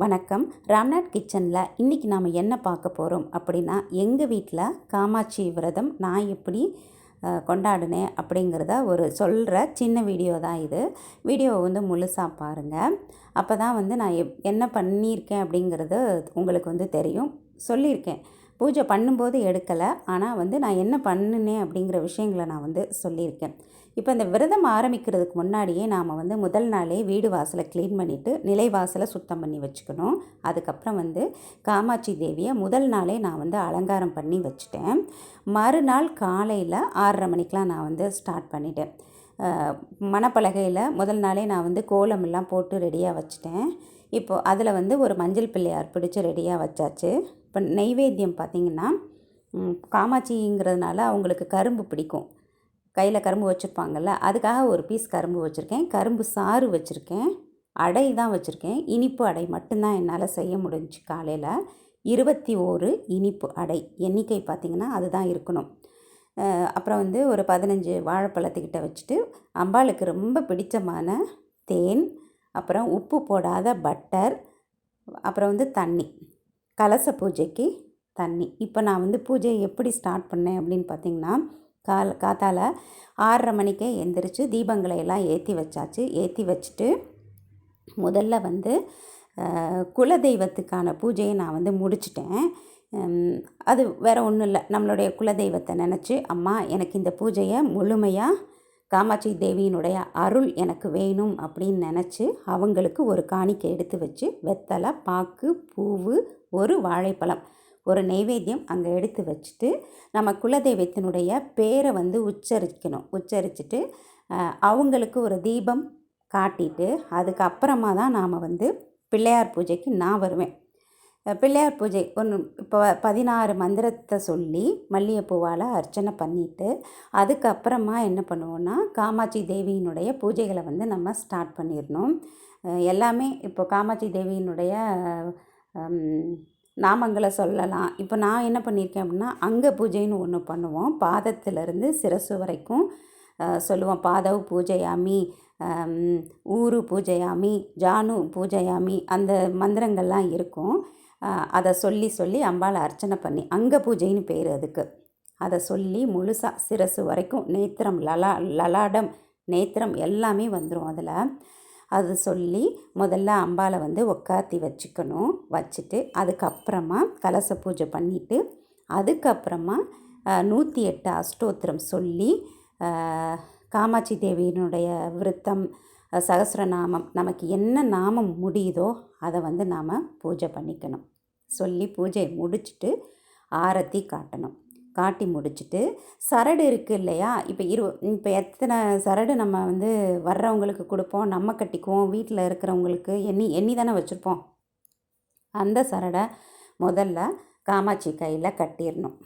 வணக்கம். ராம்நாத் கிச்சனில் இன்றைக்கி நாம் என்ன பார்க்க போகிறோம் அப்படின்னா எங்கள் வீட்டில் காமாட்சி விரதம் நான் எப்படி கொண்டாடினேன் அப்படிங்கிறத ஒரு சொல்கிற சின்ன வீடியோ தான் இது. வீடியோவை வந்து முழுசாக பாருங்கள் அப்போ தான் வந்து நான் எப் என்ன பண்ணியிருக்கேன் அப்படிங்கிறது உங்களுக்கு வந்து தெரியும். சொல்லியிருக்கேன். பூஜை பண்ணும்போது எடுக்கலை. ஆனால் வந்து நான் என்ன பண்ணினேன் அப்படிங்கிற விஷயங்களை நான் வந்து சொல்லியிருக்கேன். இப்போ இந்த விரதம் ஆரம்பிக்கிறதுக்கு முன்னாடியே நாம் வந்து முதல் நாளே வீடு வாசலை க்ளீன் பண்ணிவிட்டு நிலைவாசலை சுத்தம் பண்ணி வச்சுக்கணும். அதுக்கப்புறம் வந்து காமாட்சி தேவியை முதல் நாளே நான் வந்து அலங்காரம் பண்ணி வச்சுட்டேன். மறுநாள் காலையில் ஆறரை மணிக்கெலாம் நான் வந்து ஸ்டார்ட் பண்ணிட்டேன். மணப்பலகையில் முதல் நாளே நான் வந்து கோலம் எல்லாம் போட்டு ரெடியாக வச்சுட்டேன். இப்போது அதில் வந்து ஒரு மஞ்சள் பிள்ளையார் பிடிச்சி ரெடியாக வச்சாச்சு. இப்போ நெய்வேத்தியம் பார்த்திங்கன்னா காமாட்சிங்கிறதுனால அவங்களுக்கு கரும்பு பிடிக்கும். கையில் கரும்பு வச்சுருப்பாங்கல்ல அதுக்காக ஒரு பீஸ் கரும்பு வச்சுருக்கேன். கரும்பு சாறு வச்சுருக்கேன். அடை தான் வச்சுருக்கேன். இனிப்பு அடை மட்டும்தான் என்னால் செய்ய முடிஞ்சு காலையில். இருபத்தி ஓரு இனிப்பு அடை எண்ணிக்கை பார்த்திங்கன்னா அதுதான் இருக்கணும். அப்புறம் வந்து ஒரு பதினஞ்சு வாழைப்பழத்துக்கிட்ட வச்சுட்டு அம்பாளுக்கு ரொம்ப பிடித்தமான தேன் அப்புறம் உப்பு போடாத பட்டர் அப்புறம் வந்து தண்ணி. கலச பூஜைக்கு தண்ணி. இப்போ நான் வந்து பூஜையை எப்படி ஸ்டார்ட் பண்ணேன் அப்படின்னு பார்த்தீங்கன்னா கால் காத்தால ஆறரை மணிக்கே எந்திரிச்சு தீபங்களை எல்லாம் ஏற்றி வச்சாச்சு. ஏற்றி வச்சுட்டு முதல்ல வந்து குலதெய்வத்துக்கான பூஜையை நான் வந்து முடிச்சிட்டேன். அது வேறு ஒன்றும் இல்லை. நம்மளுடைய குலதெய்வத்தை நினச்சி அம்மா எனக்கு இந்த பூஜையை முழுமையாக காமாட்சி தேவியினுடைய அருள் எனக்கு வேணும் அப்படின்னு நினச்சி அவங்களுக்கு ஒரு காணிக்கை எடுத்து வச்சு வெத்தலை பாக்கு பூவு ஒரு வாழைப்பழம். ஒரு நெய்வேத்தியம் அங்கே எடுத்து வச்சுட்டு நம்ம குலதெய்வத்தினுடைய பேரை வந்து உச்சரிக்கணும். உச்சரிச்சுட்டு அவங்களுக்கு ஒரு தீபம் காட்டிட்டு அதுக்கப்புறமா தான் நாம் வந்து பிள்ளையார் பூஜைக்கு நான் வருவேன். பிள்ளையார் பூஜை ஒன்று இப்போ பதினாறு மந்திரத்தை சொல்லி மல்லிகைப்பூவால் அர்ச்சனை பண்ணிவிட்டு அதுக்கப்புறமா என்ன பண்ணுவோன்னா காமாட்சி தேவியினுடைய பூஜைகளை வந்து நம்ம ஸ்டார்ட் பண்ணிடணும். எல்லாமே இப்போ காமாட்சி தேவியினுடைய நாமங்களை சொல்லலாம். இப்போ நான் என்ன பண்ணியிருக்கேன் அப்படின்னா அங்கே பூஜைன்னு ஒன்று பண்ணுவோம். பாதத்திலிருந்து சிரசு வரைக்கும் சொல்லுவோம். பாதவ் பூஜையாமி ஊரு பூஜையாமி ஜானு பூஜையாமி அந்த மந்திரங்கள்லாம் இருக்கும். அதை சொல்லி சொல்லி அம்பாளை அர்ச்சனை பண்ணி அங்கே பூஜைன்னு பேர் அதுக்கு. அதை சொல்லி முழுசாக சிரசு வரைக்கும் நேத்திரம் லலா லலாடம் நேத்திரம் எல்லாமே வந்துடும் அதில். அது சொல்லி முதல்ல அம்பாளை வந்து உக்காத்தி வச்சுக்கணும். வச்சுட்டு அதுக்கப்புறமா கலச பூஜை பண்ணிவிட்டு அதுக்கப்புறமா நூற்றி எட்டு அஷ்டோத்திரம் சொல்லி காமாட்சி தேவியினுடைய விருத்தம் அஹ், நமக்கு என்ன நாமம் முடியுதோ அதை வந்து நாம் பூஜை பண்ணிக்கணும். சொல்லி பூஜை முடிச்சுட்டு ஆரத்தி காட்டணும். காட்டி முடிச்சுட்டு சரடு இருக்குது இல்லையா? இப்போ இரு இப்போ எத்தனை சரடு நம்ம வந்து வர்றவங்களுக்கு கொடுப்போம் நம்ம கட்டிக்குவோம் வீட்டில் இருக்கிறவங்களுக்கு எண்ணி எண்ணி தானே வச்சுருப்போம். அந்த சரடை முதல்ல காமாட்சி கையில் கட்டிடணும்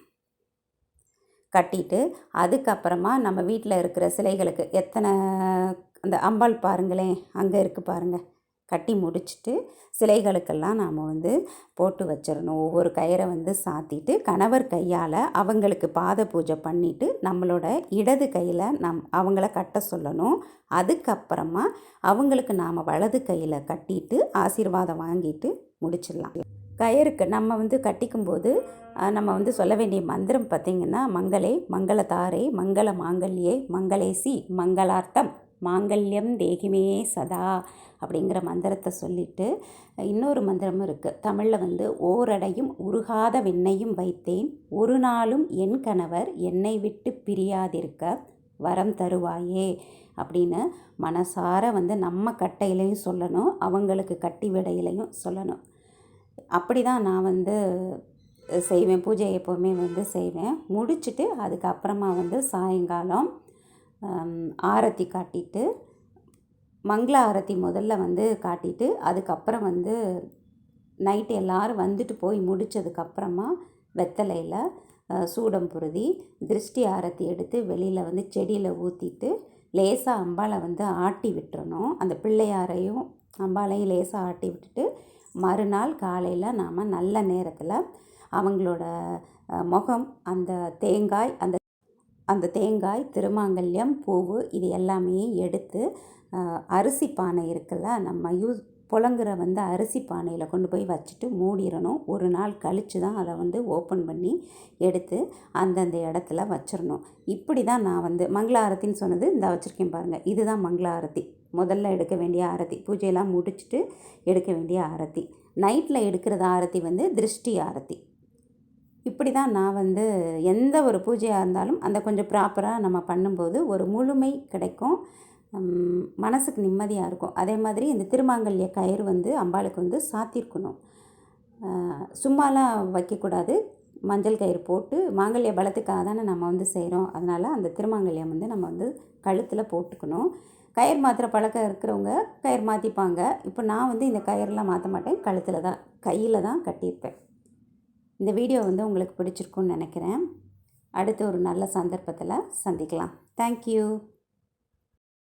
கட்டிட்டு அதுக்கப்புறமா நம்ம வீட்டில் இருக்கிற சிலைகளுக்கு எத்தனை அந்த அம்பாள் பாருங்களேன் அங்கே இருக்குது பாருங்கள் கட்டி முடிச்சுட்டு சிலைகளுக்கெல்லாம் நாம் வந்து போட்டு வச்சிடணும். ஒவ்வொரு கயிறை வந்து சாத்திட்டு கணவர் கையால் அவங்களுக்கு பாத பூஜை பண்ணிவிட்டு நம்மளோட இடது கையில் நம் அவங்கள கட்ட சொல்லணும். அதுக்கப்புறமா அவங்களுக்கு நாம் வலது கையில் கட்டிட்டு ஆசீர்வாதம் வாங்கிட்டு முடிச்சிடலாம். கயிறுக்கு நம்ம வந்து கட்டிக்கும்போது நம்ம வந்து சொல்ல வேண்டிய மந்திரம் பார்த்திங்கன்னா மங்களே மங்களதாரே மங்கள மாங்கல்யே மங்களேசி மங்களார்த்தம். மாங்கல்யம் தேகிமே சதா அப்படிங்கிற மந்திரத்தை சொல்லிட்டு இன்னொரு மந்திரமும் இருக்குது தமிழில் வந்து ஓரடையும் உருகாத வெண்ணையும் வைத்தேன். ஒரு நாளும் என் கணவர் என்னை விட்டு பிரியாதிருக்க வரம் தருவாயே அப்படின்னு மனசார வந்து நம்ம கட்டையிலையும் சொல்லணும் அவங்களுக்கு கட்டி விடையிலையும் சொல்லணும். அப்படி தான் நான் வந்து செய்வேன். பூஜை எப்போவுமே வந்து செய்வேன். முடிச்சுட்டு அதுக்கப்புறமா வந்து சாயங்காலம் ஆரத்தி காட்டிட்டு மங்கள ஆரத்தி முதல்ல வந்து காட்டிட்டு அதுக்கப்புறம் வந்து நைட்டு எல்லாரும் வந்துட்டு போய் முடித்ததுக்கப்புறமா வெத்தலையில் சூடம் புருதி திருஷ்டி ஆரத்தி எடுத்து வெளியில் வந்து செடியில் ஊற்றிட்டு லேசாக அம்பாலை வந்து ஆட்டி விட்டுறணும். அந்த பிள்ளையாரையும் அம்பாளையும் லேசாக ஆட்டி விட்டுட்டு மறுநாள் காலையில் நாம் நல்ல நேரத்தில் அவங்களோட முகம் அந்த தேங்காய் அந்த அந்த தேங்காய் திருமாங்கல்யம் பூவு இது எல்லாமே எடுத்து அரிசி பானை இருக்குல்ல நம்ம யூஸ் புழங்குற வந்து அரிசி பானையில் கொண்டு போய் வச்சுட்டு மூடிடணும். ஒரு நாள் கழித்து தான் அதை வந்து ஓப்பன் பண்ணி எடுத்து அந்தந்த இடத்துல வச்சிடணும். இப்படி தான் நான் வந்து மங்கள ஆரத்தின்னு சொன்னது இந்த வச்சுருக்கேன் பாருங்கள் இதுதான் மங்கள ஆரத்தி. முதல்ல எடுக்க வேண்டிய ஆரத்தி. பூஜையெல்லாம் முடிச்சுட்டு எடுக்க வேண்டிய ஆரத்தி. நைட்டில் எடுக்கிறது ஆரத்தி வந்து திருஷ்டி ஆரத்தி. இப்படி தான் நான் வந்து எந்த ஒரு பூஜையாக இருந்தாலும் அந்த கொஞ்சம் ப்ராப்பராக நம்ம பண்ணும்போது ஒரு முழுமை கிடைக்கும். மனசுக்கு நிம்மதியாக இருக்கும். அதே மாதிரி இந்த திருமாங்கல்ய கயிறு வந்து அம்பாளுக்கு வந்து சாத்திருக்கணும். சும்மாலாம் வைக்கக்கூடாது. மஞ்சள் கயிறு போட்டு மாங்கல்ய பலத்துக்காக தானே நம்ம வந்து செய்கிறோம் அதனால் அந்த திருமாங்கல்யம் வந்து நம்ம வந்து கழுத்தில் போட்டுக்கணும். கயிறு மாத்திர பழக்கம் இருக்கிறவங்க கயிறு மாற்றிப்பாங்க இப்போ நான் வந்து இந்த கயிறுலாம் மாற்ற மாட்டேன். கழுத்தில் தான் கையில் தான் கட்டியிருப்பேன். இந்த வீடியோ வந்து உங்களுக்கு பிடிச்சிருக்குன்னு நினைக்கிறேன். அடுத்த ஒரு நல்ல சந்தர்ப்பத்தில் சந்திக்கலாம். தேங்க்யூ